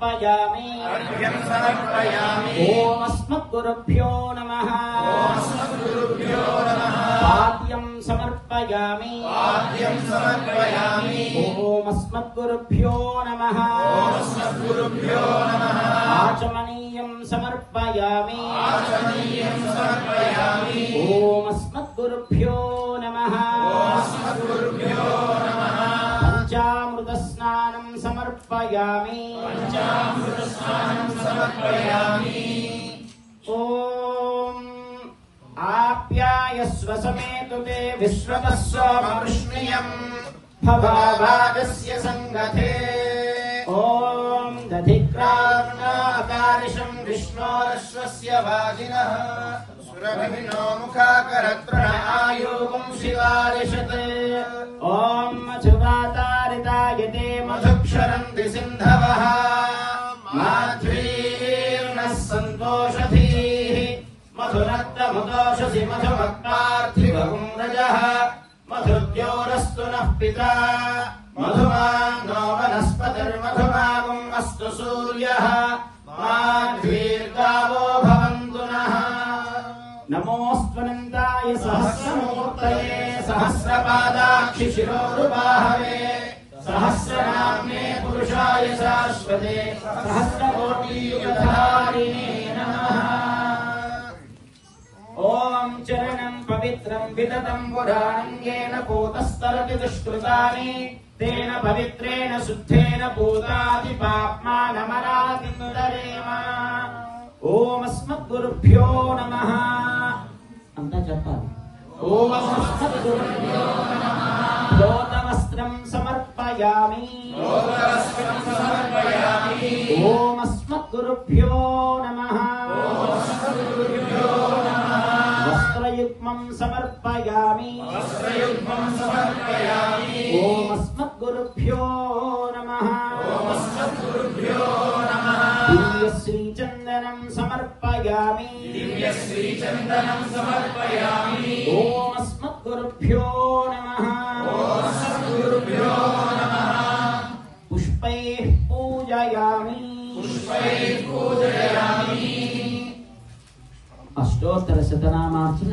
సమర్పయామి. ఓం అస్మద్గురుభ్యో నమ. పాద్యం సమర్పయామి. ఓం అస్మద్గురుభ్యో నమ. ఆచమనీయం సమర్పయామి. ఓం అస్మద్గురుభ్యో నమ. समर्पयामि। समर्पयामि ॐ आप्यायस्व समेतु ते विश्वतस्वमनुष्णियम् भवादस्य सङ्गते। ॐ दधिक्रान्नाकारिशम् विष्णोरश्वस्य वाजिनः सुरभिनो मुखाकरत्रणायोगम् शिवारिषत् ॐ तरन्ति सिन्धवः। माध्वीर्णः सन्तोषधीः। मधुरत्नमुदोषसि मधुमत्पार्थिवकुम्रजः मधुर्योरस्तु नः पिता। मधुमानो वनस्पतिर्मधुमागुम् अस्तु सूर्यः। माध्वीर्गावो भवन्तु नः। नमोऽस्त्वनन्दाय सहस्रमूर्तये शाश्वते सहस्रकोटियुगधारिणे ॐ चरणम् पवित्रम् विदतम् पुराणङ्गेन पूतस्तरति दुष्कृतानि तेन पवित्रेण शुद्धेन पूताति पाप्मा नमरातिरेम ओमस्मद्गुरुभ्यो नमः अन्त जपामि ओमस्मद्गुरुभ्यो नमः సమర్పయామి. ఓమస్మద్గురుభ్యో నమ. వస్త్రయుగ్మం సమర్పయామి. ఓమస్మద్గురుభ్యో నమ. దివ్యశ్రీచందనం సమర్పయామి. దివ్యశ్రీచందనం సమర్పయామి पुष्पैः पूजयामि। पुष्पैः पूजयामि। अष्टोत्तरशतनामार्चन